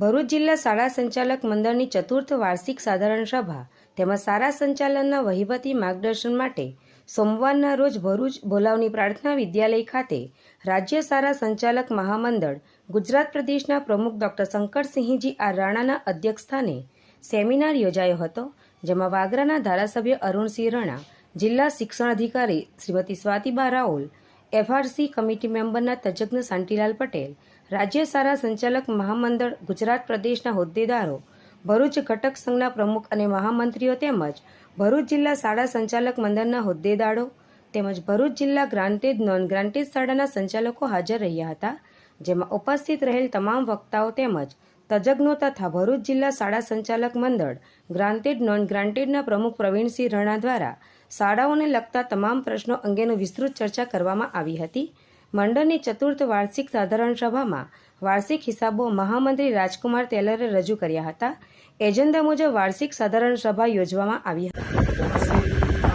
ભરૂચ જિલ્લા શાળા સંચાલક મંડળની ચતુર્થ વાર્ષિક સાધારણ સભા તેમજ શાળા સંચાલનના વહીવટી માર્ગદર્શન માટે સોમવારના રોજ ભરૂચ બોલાવની પ્રાર્થના વિદ્યાલય ખાતે રાજ્ય શાળા સંચાલક મહામંડળ, ગુજરાત પ્રદેશના પ્રમુખ ડોક્ટર શંકરસિંહજી આર રાણાના અધ્યક્ષસ્થાને સેમિનાર યોજાયો હતો, જેમાં વાગરાના ધારાસભ્ય અરુણસિંહ રણા, જિલ્લા શિક્ષણ અધિકારી શ્રીમતી સ્વાતિબા રાઓલ એફઆરસી કમિટી મેમ્બરના તજજ્ઞ શાંતિલાલ પટેલ, રાજ્ય શાળા સંચાલક મહામંડળ, ગુજરાત પ્રદેશના હોદ્દેદારો, ભરૂચ ઘટક સંઘના પ્રમુખ અને મહામંત્રીઓ તેમજ ભરૂચ જિલ્લા શાળા સંચાલક મંડળના હોદ્દેદારો તેમજ ભરૂચ જિલ્લા ગ્રાન્ટેડ નોન ગ્રાન્ટેડ શાળાના સંચાલકો હાજર રહ્યા હતા. જેમાં ઉપસ્થિત રહેલ તમામ વક્તાઓ તેમજ તજજ્ઞો તથા ભરૂચ જિલ્લા શાળા સંચાલક મંડળ, ગ્રાન્ટેડ નોન ગ્રાન્ટેડના પ્રમુખ પ્રવીણસિંહ રણા દ્વારા શાળાઓને લગતા તમામ પ્રશ્નો અંગેનું વિસ્તૃત ચર્ચા કરવામાં આવી હતી. મંડળની ચતુર્થ વાર્ષિક સાધારણ સભામાં વાર્ષિક હિસાબો મહામંત્રી રાજકુમાર ટેલરે રજૂ કર્યા હતા. એજન્ડા મુજબ વાર્ષિક સાધારણ સભા યોજવામાં આવી હતી.